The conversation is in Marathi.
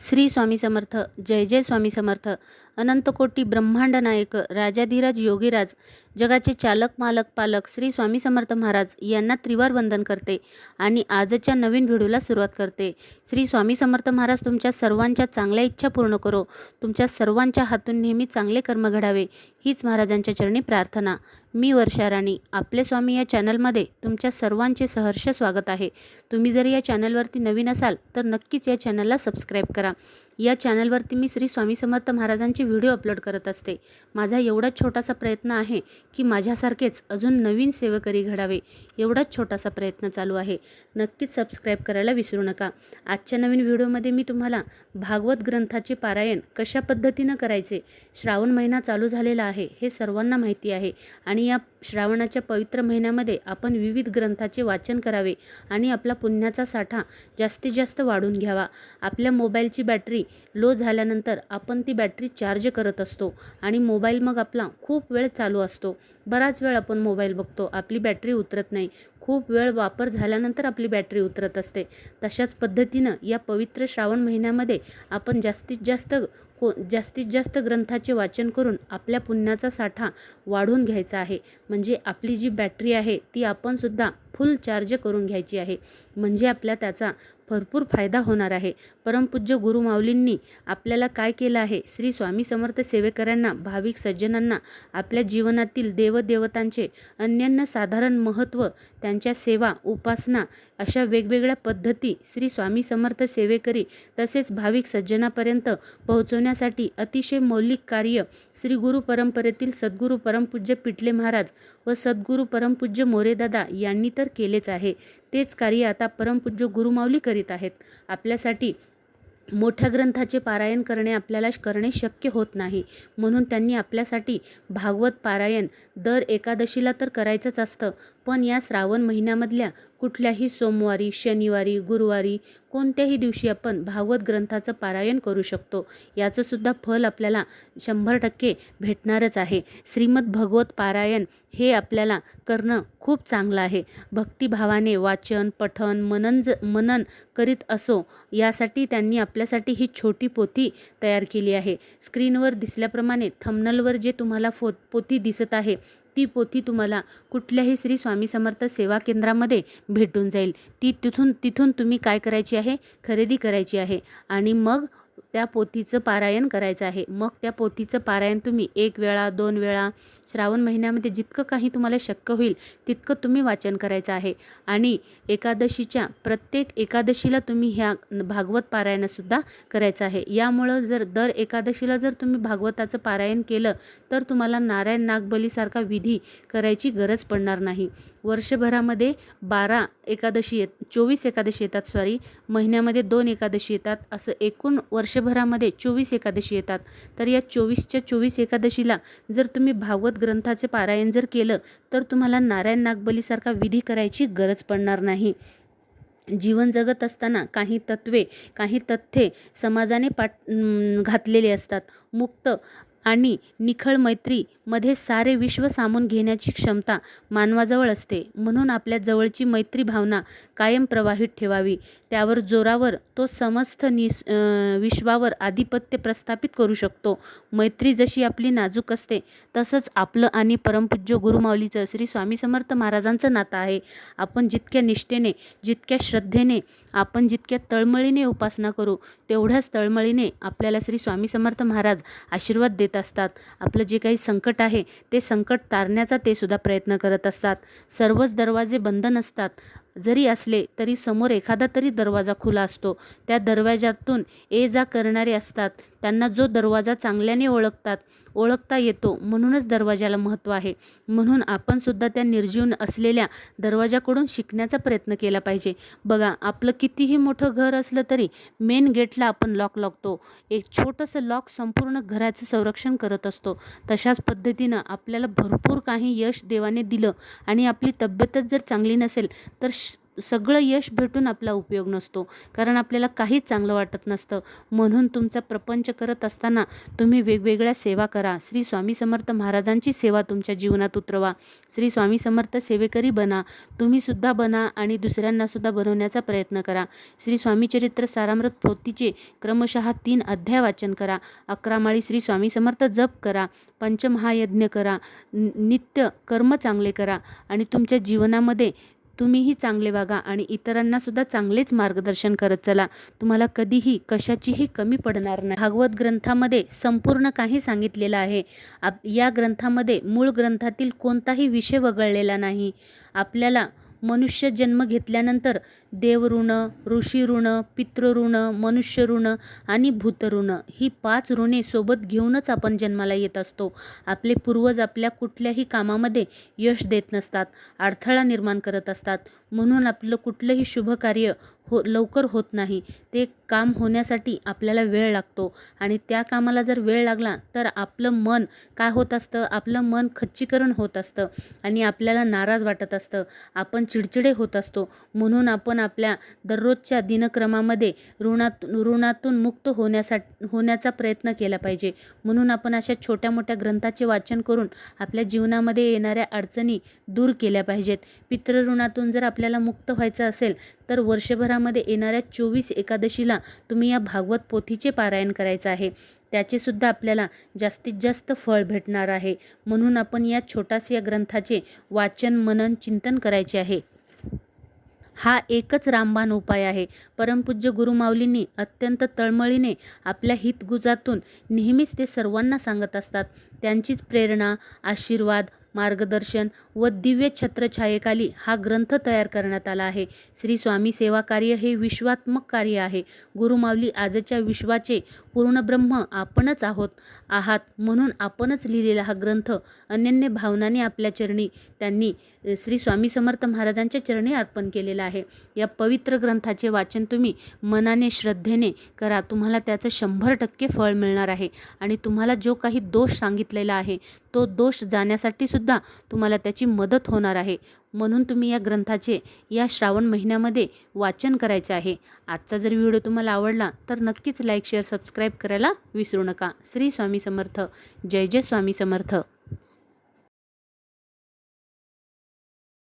श्री स्वामी समर्थ जय जय स्वामी समर्थ अनंतकोटी ब्रह्मांड नायक राजाधिराज योगीराज जगाचे चालक मालक पालक श्री स्वामी समर्थ महाराज यांना त्रिवार वंदन करते आणि आजच्या नवीन व्हिडिओला सुरुवात करते. श्री स्वामी समर्थ महाराज तुमच्या सर्वांच्या चांगल्या इच्छा पूर्ण करो. तुमच्या सर्वांच्या हातून नेहमी चांगले कर्म घडावे. हीच महाराजांच्या चरणी प्रार्थना. मी वर्षा राणी आपले स्वामी या चॅनलमध्ये तुमच्या सर्वांचे सहर्ष स्वागत आहे. तुम्ही जर या चॅनलवरती नवीन असाल तर नक्कीच या चॅनलला सबस्क्राईब करा. या चॅनलवरती मी श्री स्वामी समर्थ महाराजांचे व्हिडिओ अपलोड करत असते. माझा एवढाच छोटासा प्रयत्न आहे की माझ्यासारखेच अजून नवीन सेवकरी घडावे एवढाच छोटासा प्रयत्न चालू आहे. नक्कीच सबस्क्राईब करायला विसरू नका. आजच्या नवीन व्हिडिओमध्ये मी तुम्हाला भागवत ग्रंथाचे पारायण कशा पद्धतीनं करायचे श्रावण महिना चालू झालेला आहे हे सर्वांना माहिती आहे आणि या श्रावणाच्या पवित्र महिन्यामध्ये आपण विविध ग्रंथाचे वाचन करावे आणि आपला पुण्याचा साठा जास्तीत जास्त वाढून घ्यावा. आपल्या मोबाईलची बॅटरी लो झाल्यानंतर आपण ती बॅटरी चार्ज करत असतो आणि मोबाईल मग आपला खूप वेळ चालू असतो. बराच वेळ आपण मोबाईल बघतो. आपली बॅटरी उतरत नाही. खूप वेळ वापर झाल्यानंतर आपली बॅटरी उतरत असते. तशाच पद्धतीनं या पवित्र श्रावण महिन्यामध्ये आपण जास्तीत जास्त को जास्तीत जास्त ग्रंथाचे वाचन करून आपल्या पुण्याचा साठा वाढवून घ्यायचा आहे. म्हणजे आपली जी बॅटरी आहे ती आपणसुद्धा फुल चार्ज करून घ्यायची आहे. म्हणजे आपल्या त्याचा भरपूर फायदा होणार आहे. परमपूज्य गुरुमाऊलींनी आपल्याला काय केलं आहे? श्री स्वामी समर्थ सेवेकऱ्यांना भाविक सज्जनांना आपल्या जीवनातील देवदेवतांचे अन्यन्य साधारण महत्त्व त्यांच्या सेवा उपासना अशा वेगवेगळ्या पद्धती श्री स्वामी समर्थ सेवेकरी तसेच भाविक सज्जनापर्यंत पोहोचवण्यासाठी अतिशय मौलिक कार्य श्री गुरु परंपरेतील सद्गुरू परमपूज्य पिटले महाराज व सद्गुरू परमपूज्य मोरेदादा यांनी तर केलेच आहे. तेच कार्य आता परमपूज्य गुरुमाऊली करीत आहेत. आपल्यासाठी मोठ्या ग्रंथाचे पारायण करणे आपल्याला करणे शक्य होत नाही. म्हणून त्यांनी आपल्यासाठी भागवत पारायण दर एकादशीला तर करायचंच असतं. पण या श्रावण महिन्यामधल्या कुठल्याही सोमवारी शनिवारी गुरुवारी कोणत्याही दिवशी आपण भागवत ग्रंथाचं पारायण करू शकतो. याचंसुद्धा फल आपल्याला शंभर टक्के भेटणारच आहे. श्रीमद भगवत पारायण हे आपल्याला करणं खूप चांगलं आहे. भक्तिभावाने वाचन पठन मनन ज मनन करीत असो यासाठी त्यांनी आपल्यासाठी ही छोटी पोथी तयार केली आहे. स्क्रीनवर दिसल्याप्रमाणे थमनलवर जे तुम्हाला फो पोथी दिसत आहे ती पोथी तुम्हाला कुठल्याही श्री स्वामी समर्थ सेवा केंद्रामध्ये भेटून जाईल. ती तिथून तिथून तुम्ही काय करायची आहे? खरेदी करायची आहे. आणि मग त्या पोथीचं पारायण करायचं आहे. मग त्या पोथीचं पारायण तुम्ही एक वेळा दोन वेळा श्रावण महिन्यामध्ये जितकं काही तुम्हाला शक्य होईल तितकं तुम्ही वाचन करायचं आहे. आणि एकादशीच्या प्रत्येक एकादशीला तुम्ही ह्या भागवत पारायणसुद्धा करायचं आहे. यामुळं जर दर एकादशीला जर तुम्ही भागवताचं पारायण केलं तर तुम्हाला नारायण नागबलीसारखा विधी करायची गरज पडणार नाही. वर्षभरामध्ये बारा एकादशी येत चोवीस एकादशी येतात सॉरी महिन्यामध्ये दोन एकादशी येतात. असं एकूण वर्षभरामध्ये चोवीस एकादशी येतात. तर या चोवीसच्या चोवीस एकादशीला जर तुम्ही भागवत ग्रंथाचे पारायण जर केलं तर तुम्हाला नारायण नागबलीसारखा विधी करायची गरज पडणार नाही. जीवन जगत असताना काही तत्वे काही तथ्ये समाजाने पाठ घातलेले असतात. मुक्त आणि निखळ मैत्रीमध्ये सारे विश्व सामून घेण्याची क्षमता मानवाजवळ असते. म्हणून आपल्या जवळची मैत्री भावना कायम प्रवाहित ठेवावी. त्यावर जोरावर तो समस्त निस विश्वावर आधिपत्य प्रस्थापित करू शकतो. मैत्री जशी आपली नाजूक असते तसंच आपलं आणि परमपूज्य गुरुमाऊलीचं श्री स्वामी समर्थ महाराजांचं नातं आहे. आपण जितक्या निष्ठेने जितक्या श्रद्धेने आपण जितक्या तळमळीने उपासना करू तेवढ्याच तळमळीने आपल्याला श्री स्वामी समर्थ महाराज आशीर्वाद देतात. असतात. आपलं जे काही संकट आहे ते संकट तारण्याचा ते सुद्धा प्रयत्न करत असतात. सर्वच दरवाजे बंद नसतात. जरी असले तरी समोर एखादा तरी दरवाजा खुला असतो. त्या दरवाजातून ये जा करणारे असतात. त्यांना जो दरवाजा चांगल्याने ओळखतात ओळखता येतो. म्हणूनच दरवाजाला महत्त्व आहे. म्हणून आपण सुद्धा त्या निर्जीवन असलेल्या दरवाजाकडून शिकण्याचा प्रयत्न केला पाहिजे. बघा आपलं कितीही मोठं घर असलं तरी मेन गेटला आपण लॉक लागतो एक छोटंसं लॉक संपूर्ण घराचं संरक्षण करत असतो. तशाच पद्धतीनं आपल्याला भरपूर काही यश देवाने दिलं आणि आपली तब्येतच जर चांगली नसेल तर सगळं यश भेटून आपला उपयोग नसतो. कारण आपल्याला काहीच चांगलं वाटत नसतं. म्हणून तुमचा प्रपंच करत असताना तुम्ही वेगवेगळ्या सेवा करा. श्री स्वामी समर्थ महाराजांची सेवा तुमच्या जीवनात उतरवा. श्री स्वामी समर्थ सेवेकरी बना. तुम्हीसुद्धा बना आणि दुसऱ्यांनासुद्धा बनवण्याचा प्रयत्न करा. श्री स्वामी चरित्र सारामृत पोथीचे क्रमशः तीन अध्याय वाचन करा. अकरा माळी श्री स्वामी समर्थ जप करा. पंचमहायज्ञ करा. नित्य कर्म चांगले करा. आणि तुमच्या जीवनामध्ये तुम्हीही चांगले वागा आणि इतरांनासुद्धा चांगलेच मार्गदर्शन करत चला. तुम्हाला कधीही कशाचीही कमी पडणार नाही. भागवत ग्रंथामध्ये संपूर्ण काही सांगितलेलं आहे. आप या ग्रंथामध्ये मूळ ग्रंथातील कोणताही विषय वगळलेला नाही. आपल्याला मनुष्य जन्म घेतल्यानंतर देवऋण ऋषीऋण पितृऋण मनुष्यऋण आणि भूतऋण ही पाच ऋणे सोबत घेऊनच आपण जन्माला येत असतो. आपले पूर्वज आपल्या कुठल्याही कामामध्ये यश देत नसतात अडथळा निर्माण करत असतात. म्हणून आपलं कुठलंही शुभ कार्य हो लवकर होत नाही. ते काम होण्यासाठी आपल्याला वेळ लागतो. आणि त्या कामाला जर वेळ लागला तर आपलं मन काय होत असतं? आपलं मन खच्चीकरण होत असतं आणि आपल्याला नाराज वाटत असतं. आपण चिडचिडे होत असतो. म्हणून आपण आपल्या दररोजच्या दिनक्रमामध्ये ऋणात ऋणातून मुक्त होण्यासाठी होण्याचा प्रयत्न केला पाहिजे. म्हणून आपण अशा छोट्या मोठ्या ग्रंथाचे वाचन करून आपल्या जीवनामध्ये येणाऱ्या अडचणी दूर केल्या पाहिजेत. पितृऋणातून जर आपल्याला मुक्त व्हायचं असेल तर वर्षभरामध्ये येणाऱ्या चोवीस एकादशीला तुम्ही या भागवत पोथीचे पारायण करायचं आहे. त्याचेसुद्धा आपल्याला जास्तीत जास्त फळ भेटणार आहे. म्हणून आपण या छोटासा या ग्रंथाचे वाचन मनन चिंतन करायचे आहे. हा एकच रामबाण उपाय आहे. परमपूज्य गुरुमाऊलींनी अत्यंत तळमळीने आपल्या हितगुजातून नेहमीच ते सर्वांना सांगत असतात. त्यांचीच प्रेरणा आशीर्वाद मार्गदर्शन व दिव्य छत्रछायेखाली हा ग्रंथ तयार करण्यात आला आहे. श्री स्वामी सेवा कार्य हे विश्वात्मक कार्य आहे. गुरुमावली आजच्या विश्वाचे पूर्ण ब्रह्म आपणच आहोत आहात म्हणून आपणच लिहिलेला हा ग्रंथ अनन्य भावनाने आपल्या चरणी त्यांनी श्री स्वामी समर्थ महाराजांच्या चरणी अर्पण केलेला आहे. या पवित्र ग्रंथाचे वाचन तुम्ही मनाने श्रद्धेने करा. तुम्हाला त्याचं शंभर टक्के फळ मिळणार आहे आणि तुम्हाला जो काही दोष सांगितलेला आहे. तो दोष जाण्यासाठी सुद्धा तुम्हाला त्याची मदत होणार आहे. म्हणून तुम्ही या ग्रंथाचे या श्रावण महिन्यामध्ये वाचन करायचे आहे. आजचा जर व्हिडिओ तुम्हाला आवडला तर नक्कीच लाईक शेअर सबस्क्राईब करायला विसरू नका. श्री स्वामी समर्थ. जय जय स्वामी समर्थ.